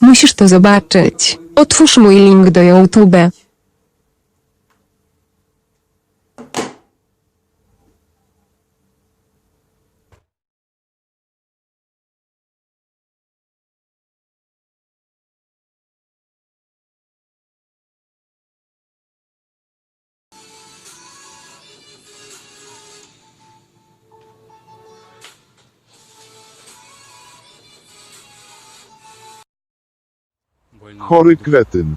Musisz to zobaczyć. Otwórz mój link do YouTube. Chory kretyn.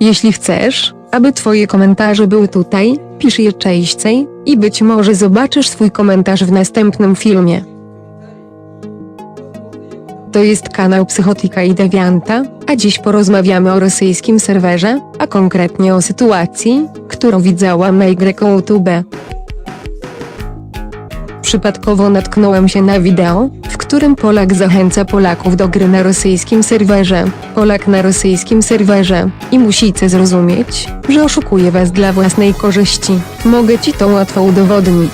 Jeśli chcesz, aby twoje komentarze były tutaj, pisz je częściej i być może zobaczysz swój komentarz w następnym filmie. To jest kanał Psychotika i Devianta, a dziś porozmawiamy o rosyjskim serwerze, a konkretnie o sytuacji, którą widziałam na YouTube. Przypadkowo natknąłem się na wideo, którym Polak zachęca Polaków do gry na rosyjskim serwerze. Polak na rosyjskim serwerze. I musicie zrozumieć, że oszukuje was dla własnej korzyści. Mogę ci to łatwo udowodnić.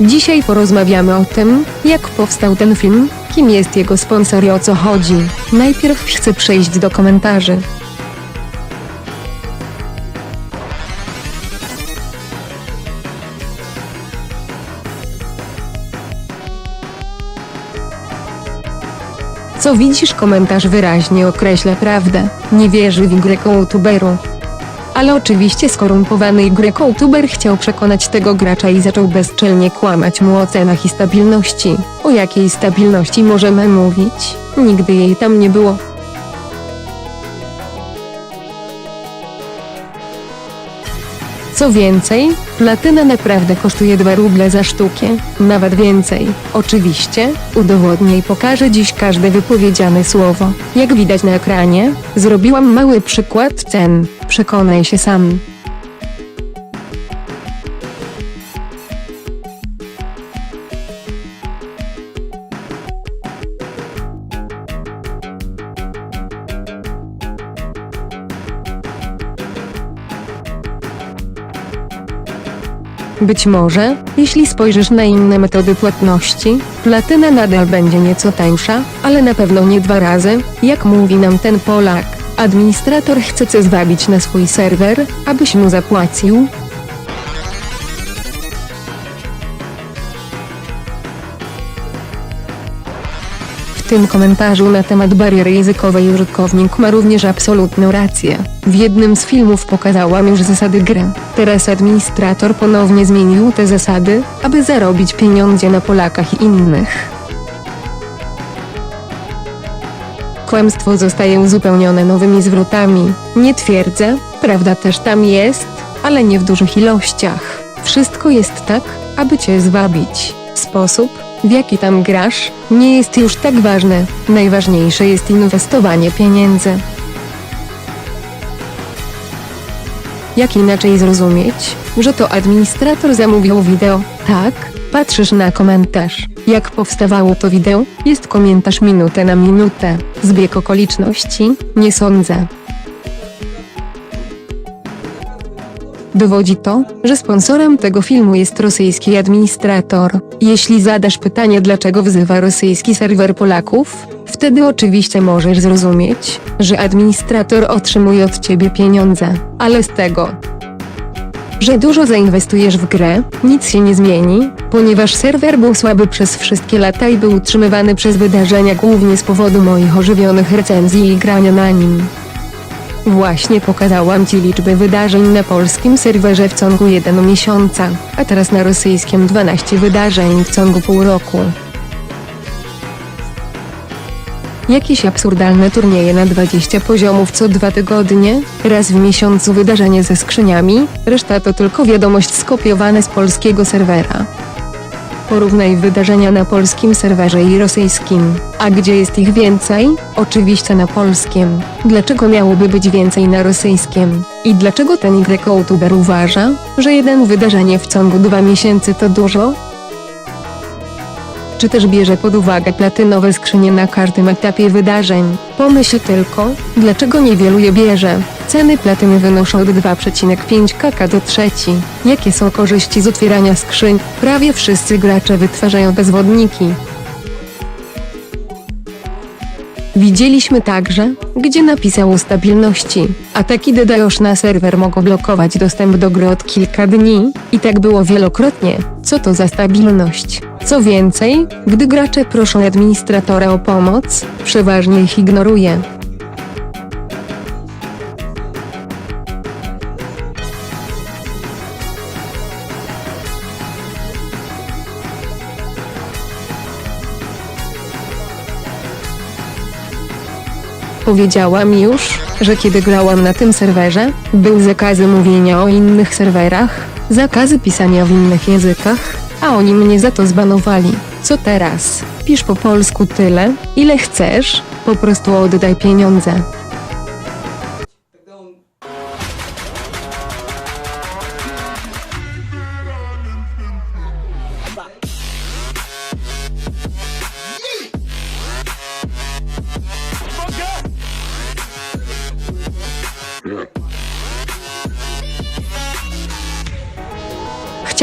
Dzisiaj porozmawiamy o tym, jak powstał ten film, kim jest jego sponsor i o co chodzi. Najpierw chcę przejść do komentarzy. Co widzisz komentarz wyraźnie określa prawdę. Nie wierzy w Y-youtuberu. Ale oczywiście skorumpowany Y-youtuber chciał przekonać tego gracza i zaczął bezczelnie kłamać mu o cenach i stabilności. O jakiej stabilności możemy mówić? Nigdy jej tam nie było. Co więcej, platyna naprawdę kosztuje 2 ruble za sztukę, nawet więcej. Oczywiście, udowodnię i pokażę dziś każde wypowiedziane słowo. Jak widać na ekranie, zrobiłam mały przykład cen. Przekonaj się sam. Być może, jeśli spojrzysz na inne metody płatności, platyna nadal będzie nieco tańsza, ale na pewno nie dwa razy, jak mówi nam ten Polak. Administrator chce cię zwabić na swój serwer, abyś mu zapłacił. Tym komentarzu na temat bariery językowej użytkownik ma również absolutną rację. W jednym z filmów pokazałam już zasady gry. Teraz administrator ponownie zmienił te zasady, aby zarobić pieniądze na Polakach i innych. Kłamstwo zostaje uzupełnione nowymi zwrotami. Nie twierdzę, prawda też tam jest, ale nie w dużych ilościach. Wszystko jest tak, aby cię zwabić. Sposób, w jaki tam grasz, nie jest już tak ważny. Najważniejsze jest inwestowanie pieniędzy. Jak inaczej zrozumieć, że to administrator zamówił wideo? Tak, patrzysz na komentarz. Jak powstawało to wideo? Jest komentarz minutę na minutę. Zbieg okoliczności? Nie sądzę. Dowodzi to, że sponsorem tego filmu jest rosyjski administrator. Jeśli zadasz pytanie dlaczego wzywa rosyjski serwer Polaków, wtedy oczywiście możesz zrozumieć, że administrator otrzymuje od ciebie pieniądze, ale z tego, że dużo zainwestujesz w grę, nic się nie zmieni, ponieważ serwer był słaby przez wszystkie lata i był utrzymywany przez wydarzenia głównie z powodu moich ożywionych recenzji i grania na nim. Właśnie pokazałam Ci liczby wydarzeń na polskim serwerze w ciągu jednego miesiąca, a teraz na rosyjskim 12 wydarzeń w ciągu pół roku. Jakieś absurdalne turnieje na 20 poziomów co dwa tygodnie, raz w miesiącu wydarzenie ze skrzyniami, reszta to tylko wiadomość skopiowane z polskiego serwera. Porównaj wydarzenia na polskim serwerze i rosyjskim. A gdzie jest ich więcej? Oczywiście na polskim. Dlaczego miałoby być więcej na rosyjskim? I dlaczego ten Y-youtuber uważa, że jeden wydarzenie w ciągu dwa miesięcy to dużo? Czy też bierze pod uwagę platynowe skrzynie na każdym etapie wydarzeń? Pomyśl tylko, dlaczego niewielu je bierze. Ceny platyny wynoszą od 2,5 kk do trzeci. Jakie są korzyści z otwierania skrzyń? Prawie wszyscy gracze wytwarzają bezwodniki. Widzieliśmy także, gdzie napisał o stabilności. Ataki DDoS na serwer mogą blokować dostęp do gry od kilka dni, i tak było wielokrotnie. Co to za stabilność? Co więcej, gdy gracze proszą administratora o pomoc, przeważnie ich ignoruje. Powiedziałam już, że kiedy grałam na tym serwerze, był zakazy mówienia o innych serwerach, zakazy pisania w innych językach, a oni mnie za to zbanowali. Co teraz? Pisz po polsku tyle, ile chcesz, po prostu oddaj pieniądze.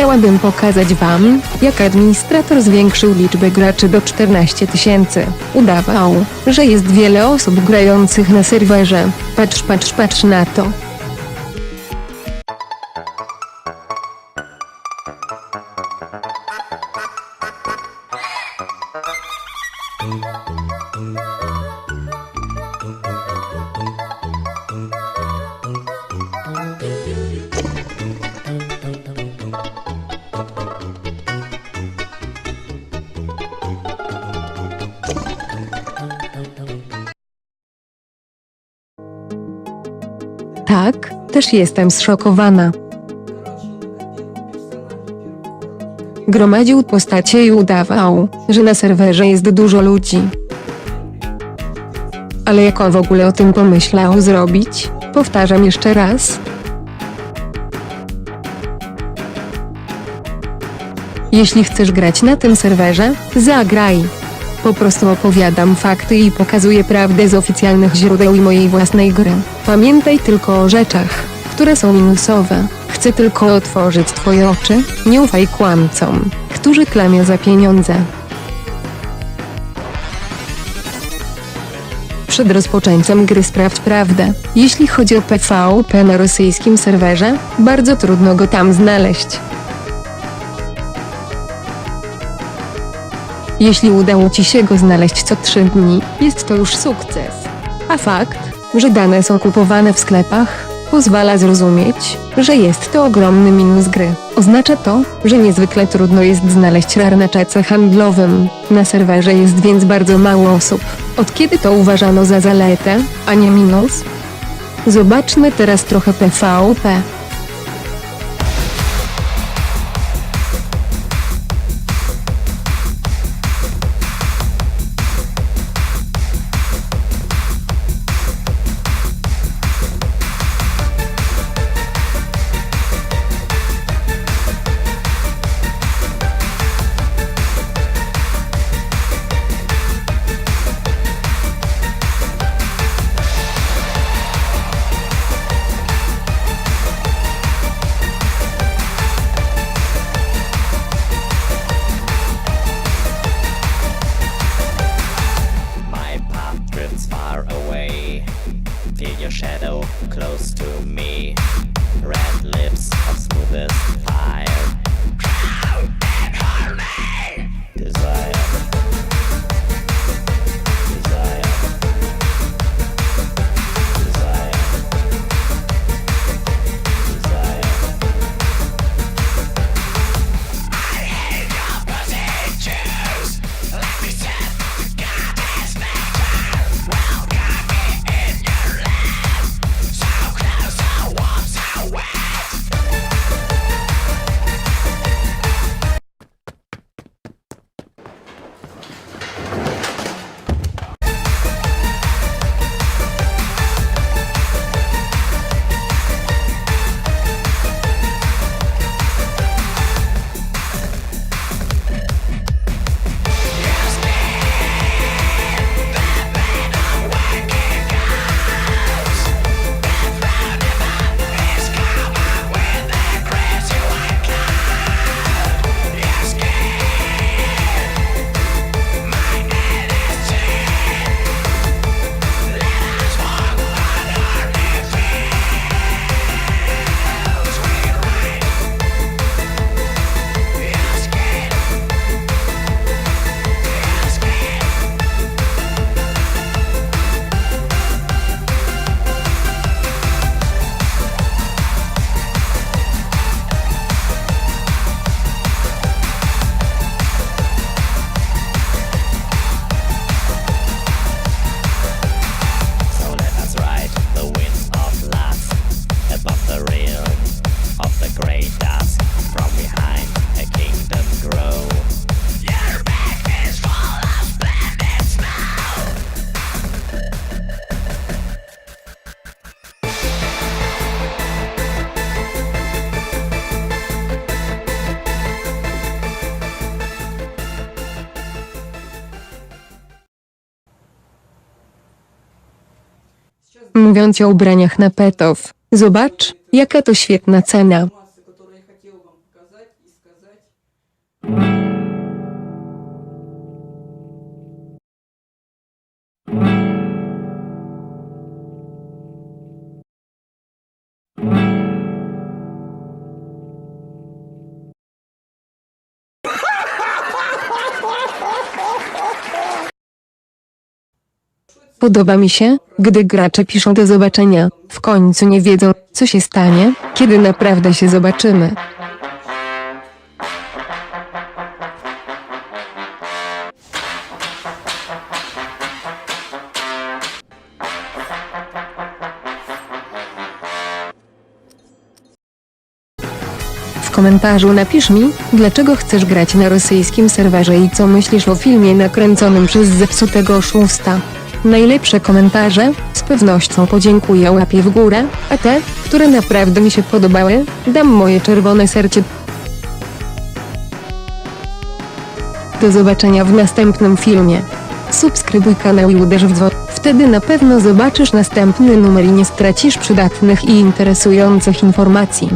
Chciałabym pokazać Wam, jak administrator zwiększył liczbę graczy do 14 tysięcy. Udawał, że jest wiele osób grających na serwerze. Patrz, patrz, patrz na to. Też jestem zszokowana. Gromadził postacie i udawał, że na serwerze jest dużo ludzi. Ale jak w ogóle o tym pomyślał zrobić? Powtarzam jeszcze raz. Jeśli chcesz grać na tym serwerze, zagraj. Po prostu opowiadam fakty i pokazuję prawdę z oficjalnych źródeł i mojej własnej gry. Pamiętaj tylko o rzeczach, które są minusowe. Chcę tylko otworzyć twoje oczy, nie ufaj kłamcom, którzy klamią za pieniądze. Przed rozpoczęciem gry sprawdź prawdę. Jeśli chodzi o PvP na rosyjskim serwerze, bardzo trudno go tam znaleźć. Jeśli udało Ci się go znaleźć co 3 dni, jest to już sukces. A fakt, że dane są kupowane w sklepach, pozwala zrozumieć, że jest to ogromny minus gry. Oznacza to, że niezwykle trudno jest znaleźć rar na czacie handlowym. Na serwerze jest więc bardzo mało osób. Od kiedy to uważano za zaletę, a nie minus? Zobaczmy teraz trochę PvP. Mówiąc o ubraniach na petów. Zobacz, jaka to świetna cena. Podoba mi się, gdy gracze piszą do zobaczenia, w końcu nie wiedzą, co się stanie, kiedy naprawdę się zobaczymy. W komentarzu napisz mi, dlaczego chcesz grać na rosyjskim serwerze i co myślisz o filmie nakręconym przez zepsutego oszusta. Najlepsze komentarze, z pewnością podziękuję łapie w górę, a te, które naprawdę mi się podobały, dam moje czerwone serce. Do zobaczenia w następnym filmie. Subskrybuj kanał i uderz w dzwon. Wtedy na pewno zobaczysz następny numer i nie stracisz przydatnych i interesujących informacji.